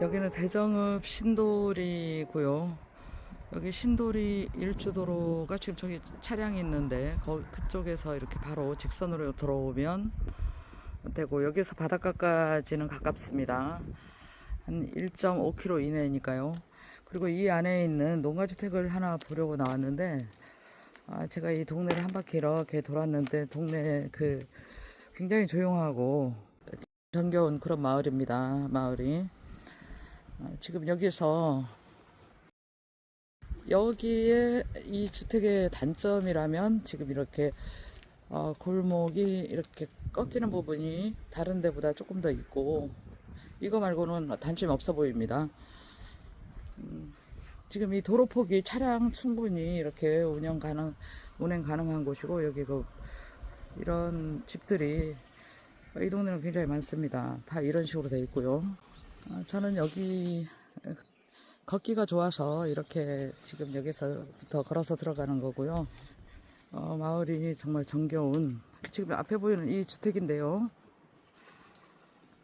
여기는 대정읍 신도리고요. 여기 신도리 일주도로가 지금 저기 차량이 있는데 거기 그쪽에서 이렇게 바로 직선으로 들어오면 되고 여기서 바닷가까지는 가깝습니다. 한 1.5km 이내니까요. 그리고 이 안에 있는 농가주택을 하나 보려고 나왔는데 아, 제가 이 동네를 한 바퀴 이렇게 돌았는데 동네 그 굉장히 조용하고 정겨운 그런 마을입니다. 마을이. 아, 지금 여기서 여기에 이 주택의 단점이라면 지금 이렇게 어, 골목이 이렇게 꺾이는 부분이 다른 데보다 조금 더 있고 이거 말고는 단점이 없어 보입니다. 음, 지금 이 도로 폭이 차량 충분히 이렇게 운영 가능 운행 가능한 곳이고 여기 그 이런 집들이 이 동네는 굉장히 많습니다. 다 이런 식으로 돼 있고요. 아, 저는 여기 걷기가 좋아서 이렇게 지금 여기서부터 걸어서 들어가는 거고요. 어, 마을이 정말 정겨운 지금 앞에 보이는 이 주택인데요.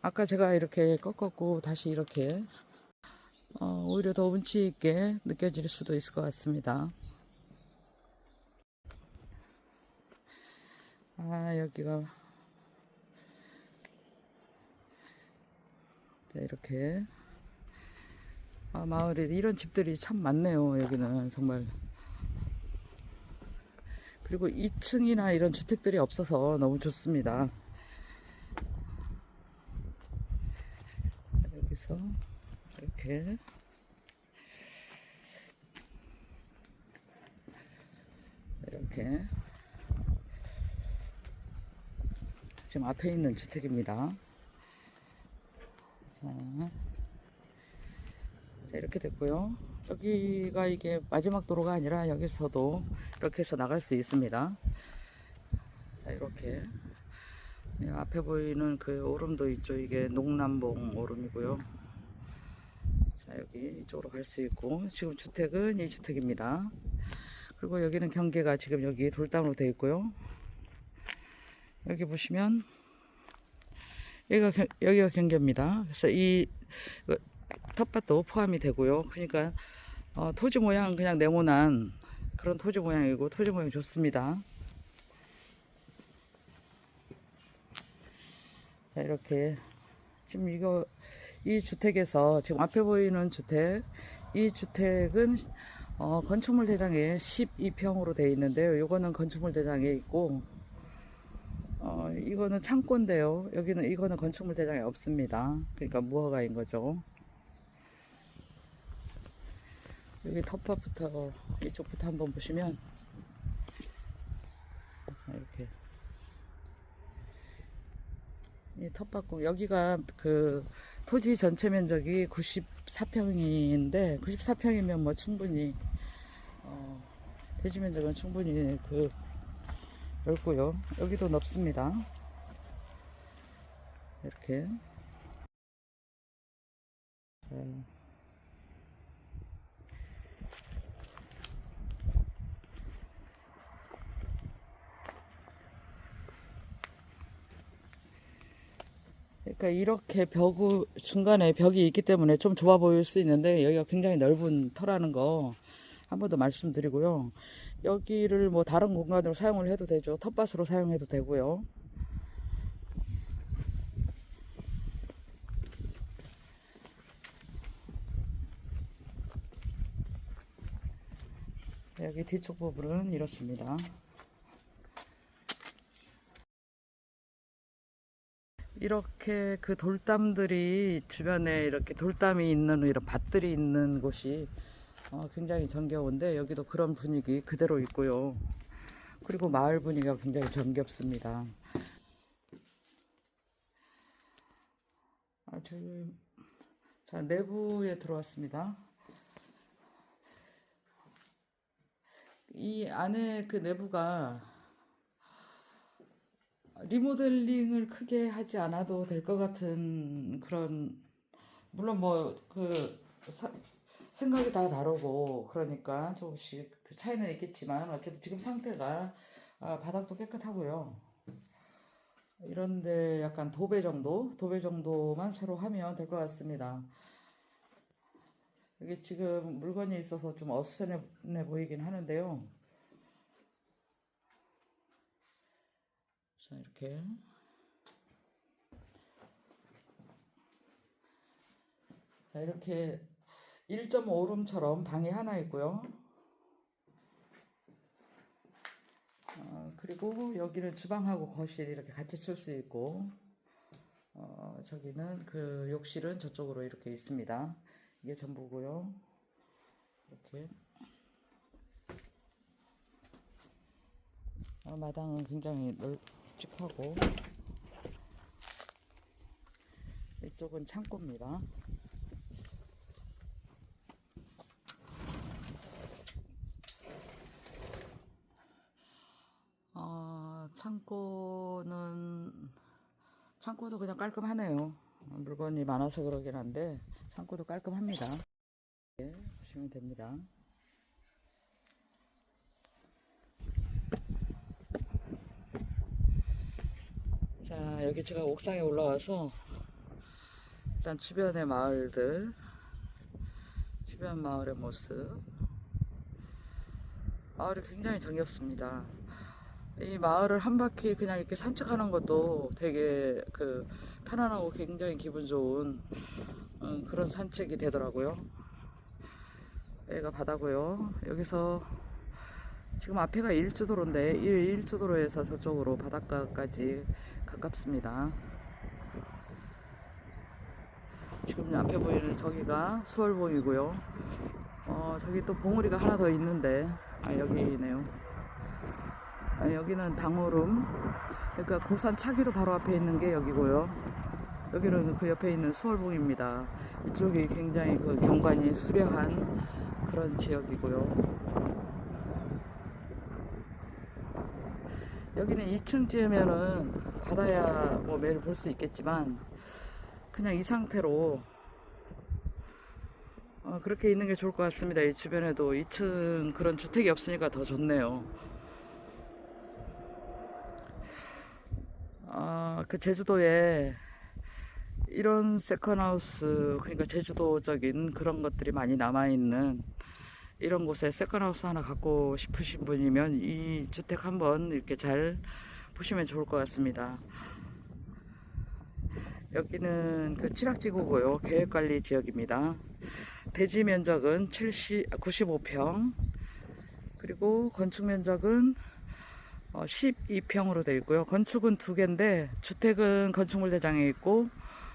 아까 제가 이렇게 꺾었고 다시 이렇게 어, 오히려 더 운치 있게 느껴질 수도 있을 것 같습니다. 아 여기가 자, 이렇게 아, 마을에 이런 집들이 참 많네요. 여기는 정말. 그리고 2층이나 이런 주택들이 없어서 너무 좋습니다. 여기서 이렇게 이렇게 지금 앞에 있는 주택입니다. 자, 자, 이렇게 됐고요. 여기가 이게 마지막 도로가 아니라 여기서도 이렇게 해서 나갈 수 있습니다. 자, 이렇게. 예, 앞에 보이는 그 오름도 있죠. 이게 농남봉 오름이고요. 자, 여기 이쪽으로 갈 수 있고, 지금 주택은 이 주택입니다. 그리고 여기는 경계가 지금 여기 돌담으로 되어 있고요. 여기 보시면, 여기가, 경- 여기가 경계입니다. 그래서 이, 그 텃밭도 포함이 되고요. 그러니까 어, 토지 모양 그냥 네모난 그런 토지 모양이고 토지 모양 좋습니다. 자 이렇게 지금 이거 이 주택에서 지금 앞에 보이는 주택 이 주택은 어, 건축물 대장에 12평으로 되어 있는데요. 이거는 건축물 대장에 있고 어, 이거는 창고인데요. 여기는 이거는 건축물 대장에 없습니다. 그러니까 무허가인 거죠. 여기 텃밭부터 이쪽부터 한번 보시면 자 이렇게 이 텃밭고 여기가 그 토지 전체 면적이 94평인데 94평이면 뭐 충분히 어, 대지 면적은 충분히 그 넓고요. 여기도 넓습니다. 이렇게. 자. 그러니까 이렇게 벽 중간에 벽이 있기 때문에 좀 좁아 보일 수 있는데 여기가 굉장히 넓은 터라는 거 한 번 더 말씀드리고요. 여기를 뭐 다른 공간으로 사용을 해도 되죠. 텃밭으로 사용해도 되고요. 자, 여기 뒤쪽 부분은 이렇습니다. 이렇게 그 돌담들이 주변에 이렇게 돌담이 있는 이런 밭들이 있는 곳이 어, 굉장히 정겨운데 여기도 그런 분위기 그대로 있고요. 그리고 마을 분위기가 굉장히 정겹습니다. 아, 저희 자 내부에 들어왔습니다. 이 안에 그 내부가 리모델링을 크게 하지 않아도 될 것 같은 그런 물론 뭐그 생각이 다 다르고 그러니까 조금씩 그 차이는 있겠지만 어쨌든 지금 상태가 아, 바닥도 깨끗하고요. 이런데 약간 도배 정도 도배 정도만 새로 하면 될 것 같습니다. 여기 지금 물건이 있어서 좀 어수선해 보이긴 하는데요. 자, 이렇게. 자, 이렇게 1.5룸처럼 방이 하나 있고요. 어, 그리고 여기는 주방하고 거실 이렇게 같이 쓸 수 있고, 어, 저기는 그 욕실은 저쪽으로 이렇게 있습니다. 이게 전부고요. 이렇게. 어, 마당은 굉장히 널찍하고, 이쪽은 창고입니다. 어, 창고는 창고도 그냥 깔끔하네요. 물건이 많아서 그러긴 한데 창고도 깔끔합니다. 네, 보시면 됩니다. 자, 여기 제가 옥상에 올라와서 일단 주변의 마을들, 주변 마을의 모습. 마을이 굉장히 정겹습니다. 이 마을을 한 바퀴 그냥 이렇게 산책하는 것도 되게 그 편안하고 굉장히 기분 좋은 음, 그런 산책이 되더라고요. 여기가 바다고요. 여기서 지금 앞에가 일주도로인데 이 일주도로에서 저쪽으로 바닷가까지 가깝습니다. 지금 앞에 보이는 저기가 수월봉이고요. 어, 저기 또 봉우리가 하나 더 있는데 아 여기네요. 아, 여기는 당오름. 그러니까 고산 차기도 바로 앞에 있는 게 여기고요. 여기는 그 옆에 있는 수월봉입니다. 이쪽이 굉장히 그 경관이 수려한 그런 지역이고요. 여기는 2층 지으면은 바다야 뭐 매일 볼 수 있겠지만 그냥 이 상태로 어, 그렇게 있는 게 좋을 것 같습니다. 이 주변에도 2층 그런 주택이 없으니까 더 좋네요. 아, 그 제주도에 이런 세컨하우스, 그러니까 제주도적인 그런 것들이 많이 남아있는 이런 곳에 세컨하우스 하나 갖고 싶으신 분이면 이 주택 한번 이렇게 잘 보시면 좋을 것 같습니다. 여기는 그 칠학지구고요. 계획관리 지역입니다. 대지 면적은 70, 95평, 그리고 건축 면적은 어, 12평으로 되어 있고요. 건축은 두 개인데 주택은 건축물 대장에 있고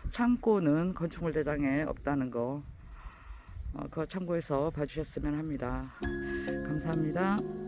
창고는 건축물 대장에 없다는 거 어, 그거 참고해서 봐주셨으면 합니다. 감사합니다.